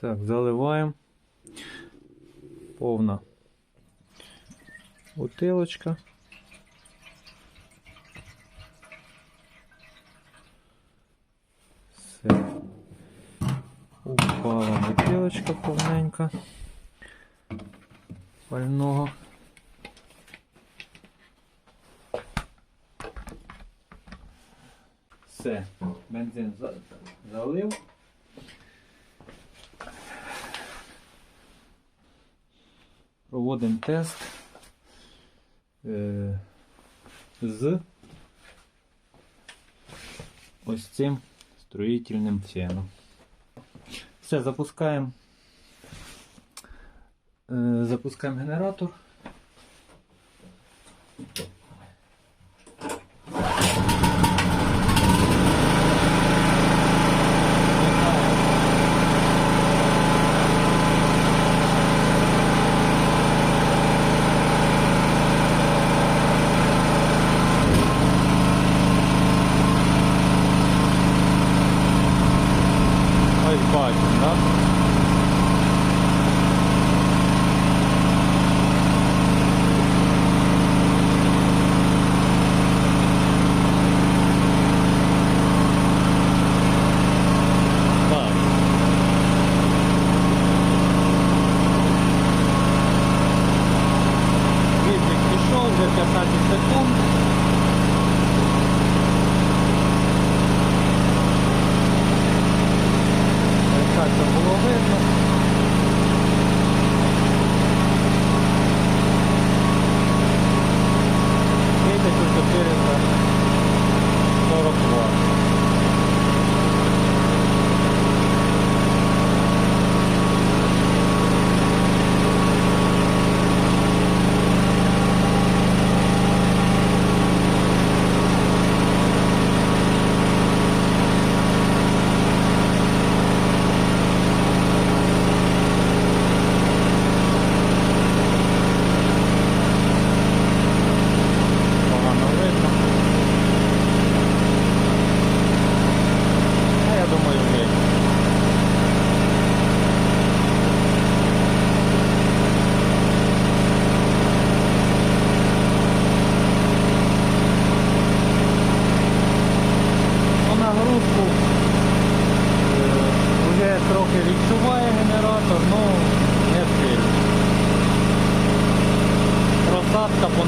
Так, заливаємо. Повна бутилочка. Все. Упала бутилочка повненька. Пального. Все, бензин залив. Проводимо тест е, з ось цим строїтельним феном. Все, запускаємо. Е, запускаємо генератор.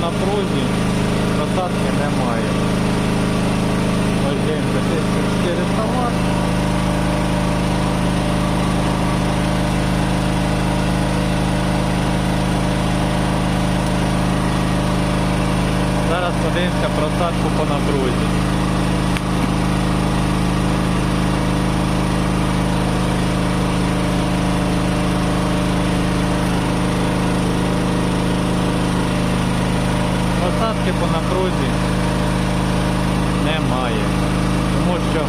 По напрузі, просадки немає. Ось дивимося, 400 Вт. Зараз подивимося просадку по напрузі. Просадки по напрузі немає. Тому що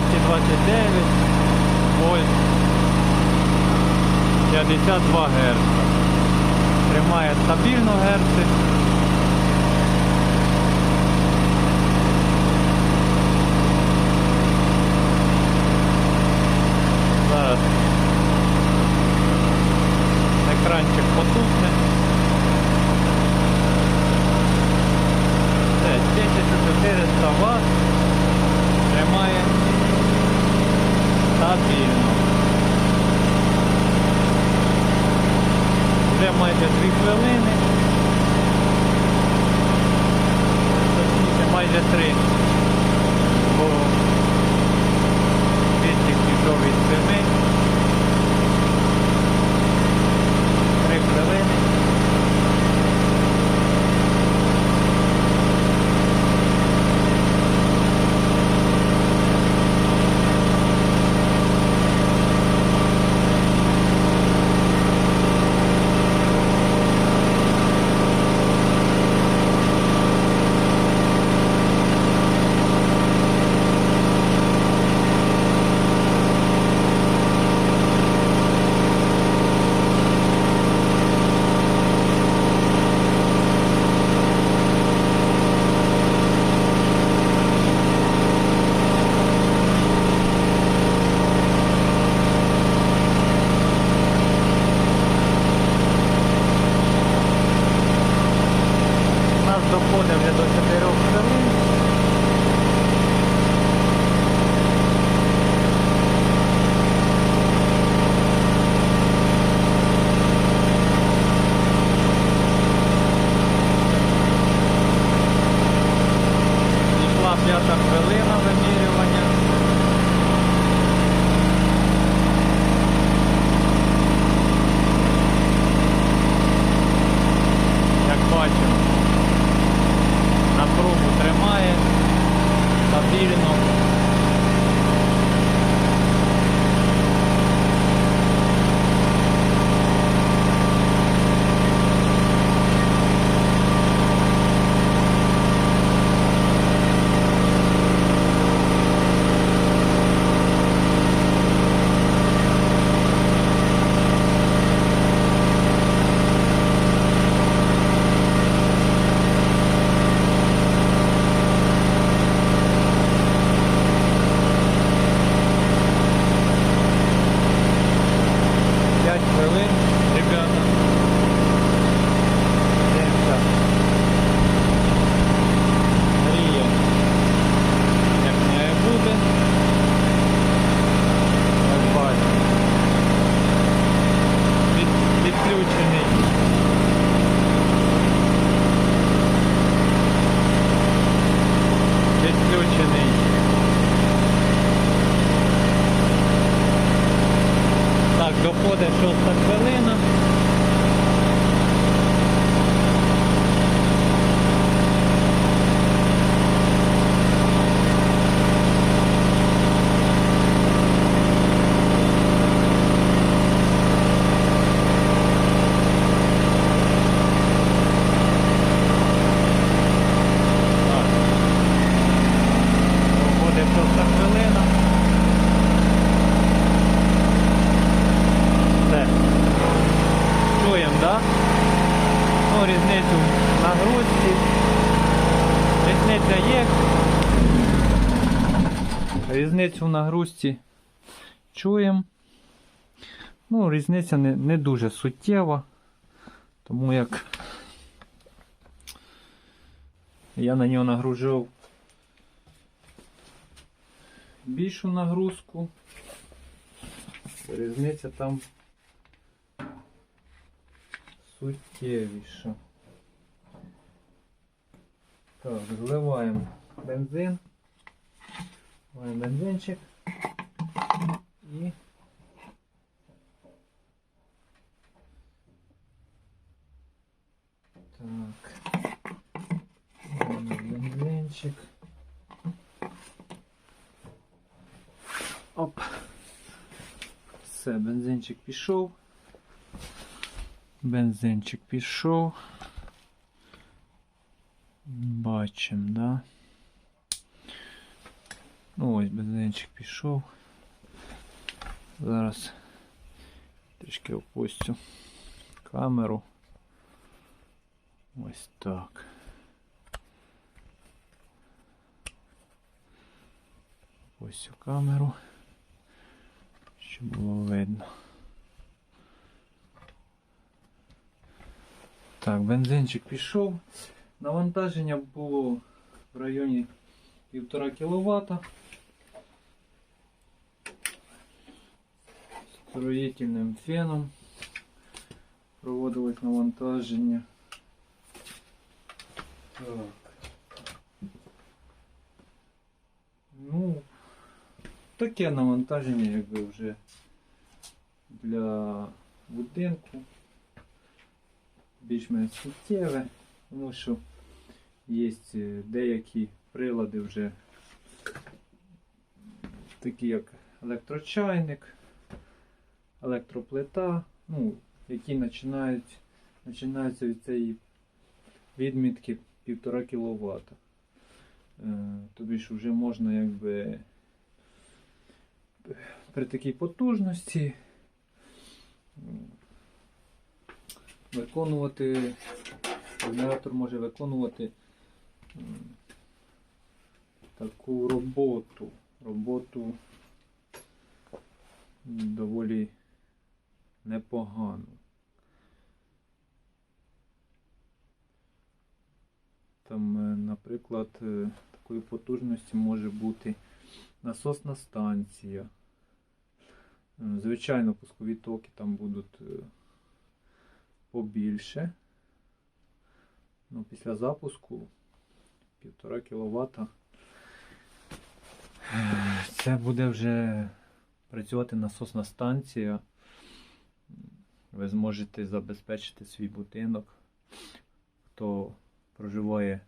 229 вольт 52 Гц. Тримає стабільно герци. різницю в нагрузці. Різниця є. Різницю в нагрузці чуємо. Ну, Різниця не не дуже суттєва, тому як я на нього нагружив більшу нагрузку. Різниця там суттєвіша. Так, зливаємо бензин. Маємо бензинчик і так. Бензинчик. Оп. Все, бензинчик пішов. Бензинчик пішов. Бачимо, да? Ну ось бензинчик пішов. Зараз трішки опустю камеру. Ось так. Ось камеру, щоб було видно. Так, бензинчик пішов. Навантаження було в районі 1,5 кВт. Строїтельним феном проводилось навантаження. Так. Ну, таке навантаження, якби вже для будинку. Більш-менш суттєве, тому що є деякі прилади вже такі як електрочайник, електроплита, ну, які починають, починаються від цієї відмітки 1,5 кВт. Е, Тобі ж вже можна якби при такій потужності виконувати, генератор може виконувати таку роботу. Роботу доволі непогану. Там, е, наприклад, е, такої потужності може бути насосна станція. Звичайно, пускові токи там будуть е, побільше. Ну, після запуску 1,5 кВт. Це буде вже працювати насосна станція. Ви зможете забезпечити свій будинок. Хто проживає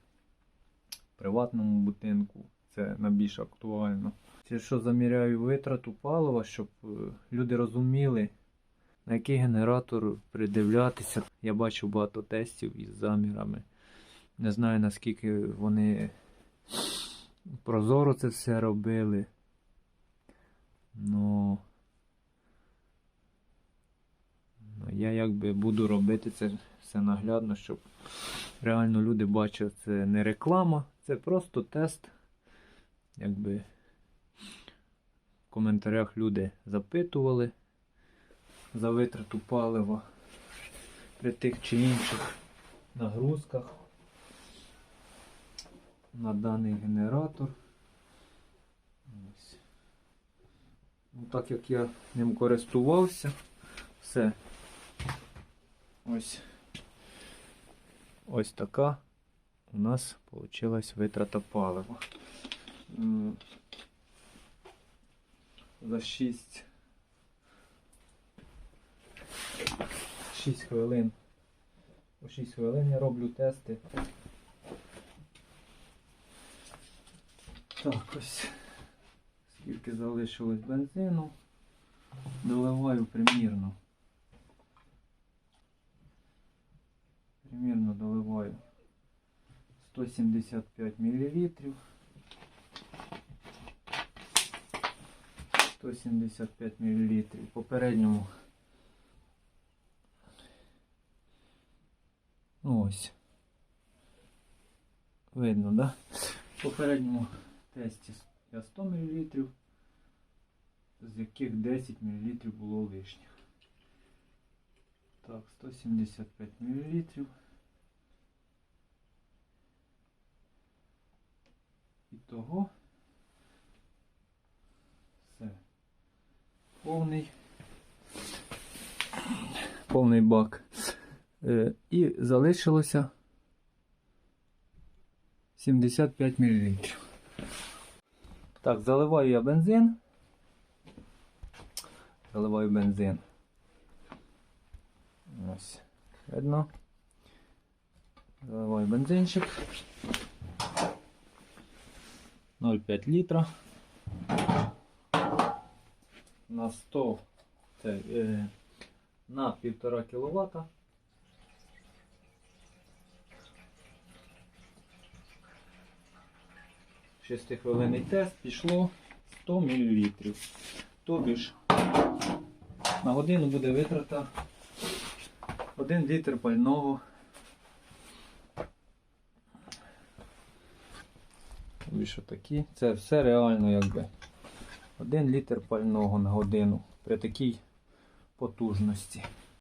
в приватному будинку, це найбільш актуально. Це що заміряю витрату палива, щоб е, люди розуміли, на який генератор придивлятися. Я бачив багато тестів із замірами. Не знаю наскільки вони прозоро це все робили. Ну, ну, я якби буду робити це все наглядно, щоб реально люди бачили, це не реклама, це просто тест. Якби в коментарях люди запитували за витрату палива при тих чи інших нагрузках на даний генератор. Ось. Ну, так як я ним користувався, все. Ось. Ось така у нас вийшла витрата палива. За 6 6 хвилин. По 6 хвилин я роблю тести. Так, ось скільки залишилось бензину. Доливаю примірно. Примірно доливаю 175 мл. 175 мл. Попередньому ось. Видно, да? В попередньому тесті я 100 мл, з яких 10 мл було лишніх. Так, 175 мл. Ітого. Все. Повний. Повний бак. Е, і залишилося 75 мл. Так, заливаю я бензин. Заливаю бензин. Ось. Видно. Заливаю бензинчик. 0,5 літра. На 100 це, е, на 1,5 кВт. Шестихвилинний тест пішло 100 мл. Тобі ж на годину буде витрата 1 літр пального. Тобі що такі? Це все реально якби. 1 літр пального на годину при такій потужності.